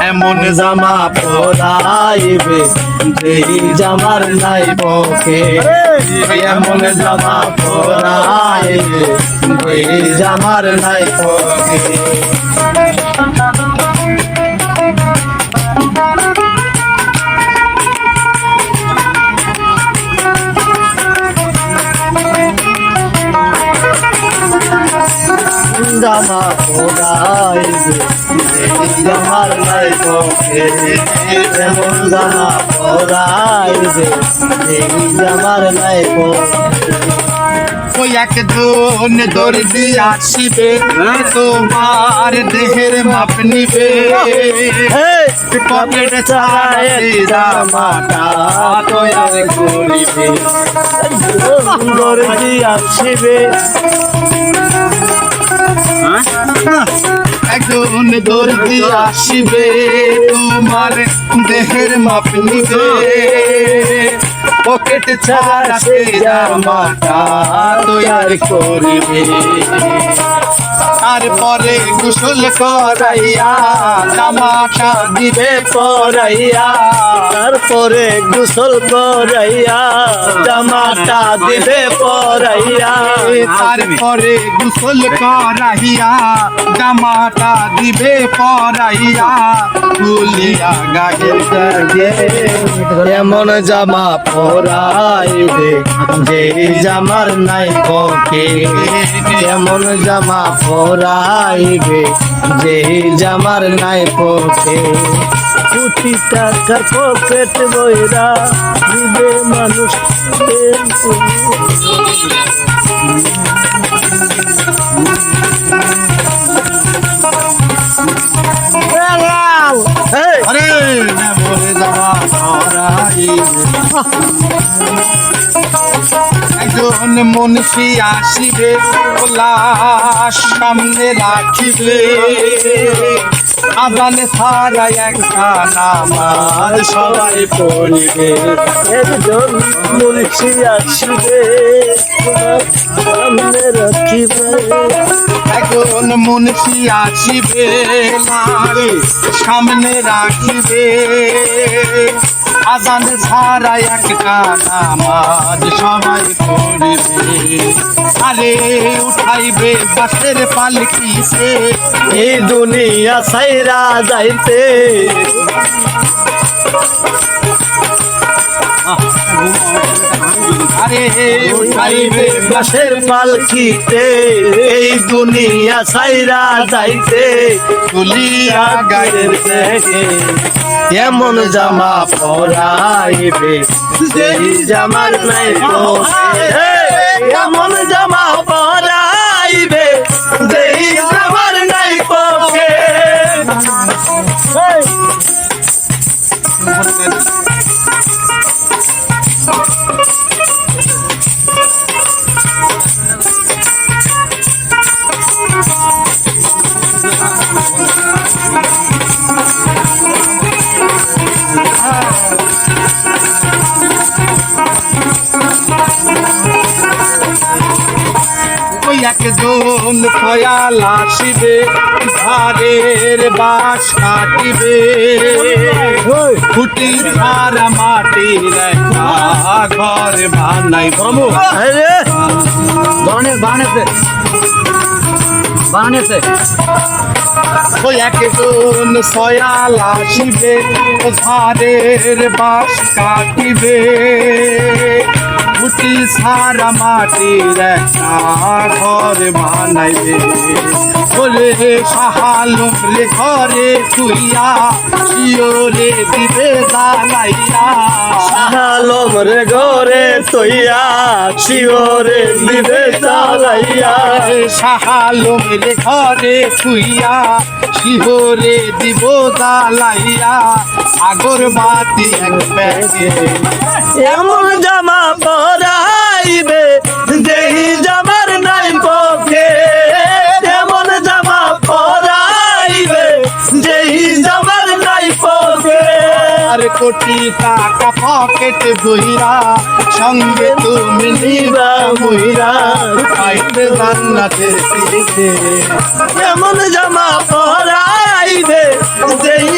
এমন জামা পরাইবে, যেই জামার নাই পকে এমন জামা পরাইবে, যেই জামার নাই পকে জামা জামার নাই পকে এমন জামা পরাইবে যেই জামার নাই পকে ওই দর্দি তোমার দেহের মাপ নিবে পকেট ছাড়াই জামাটা তৈরি একজন দর্দি আসিবে তোমার দেহের মাপ নিবে পকেট ছাড়া সে জামাটা তৈরি করিবে। তারপরে কুশল করাইয়া জামাটা দিবে পরাইয়া। তারপরে গোসল করাইয়া জামাটা দিবে পরাইয়া। তারপরে গুসল করাইয়া জামাটা দিবে পরাইয়া। তুলিয়া গায়ে এমন জামা পরাইবে যে জামার নাই পকে। এমন জামা পরাইবে যে জামার নাই পকে। কোটি টাকার পকেট বইরা দিবে মানুষ একজন মনীষী আসিবে সামনে রাখিবে। আদানে সারা একটা নামাজ সবাই পড়িবে। একজন মুন্সি আসবে সামনে রাখিবে। এখন মুন্সি আসিবে সামনে রাখিবে। আজান ছাড়া একটা নামাজ সবাই পড়িবে। আরে উঠাইবে বাসের পালকিছে এ দুনিয়া সাইরা যাইতে। বাসের পালকিতে এই দুনিয়া সাইরা যাইতে তুলিয়া গায়ের থেকে এমন জামা পরাইবে জামার নাই একজন খয়াল আসিবে ধারের বাস কাটিবে। খুঁটি ছাড়া মাটির ঘর বানাই। বাবু আরে বানে বানেছে বানেছে ওই একজন সয়াল আসিবে ধারের বাস কাটিবে। খুঁটি ছাড়া মাটির একটা ঘর বানাইবে। বলে সাহালুম রে ঘরে তুইয়া শিওরে দিবে দালাইয়া আলম রে গোরে তৈয়া শিওরে দিবে চালাইয়া সাহালুম রে ঘরে তুইয়া শিহরে দিব দালাইয়া আগর বাতি এক ব্যাগে এমন জামা পরাইবে। যেই জামার নাই পকে এমন জামা পরাইবে। যেই জামার নাই পকে আর কোটি টাকা পকেট বইরা সঙ্গে তুমি নিবা মহিরা পাইবে জান্নাতের তীরে এমন জামা পরাইবে। যেই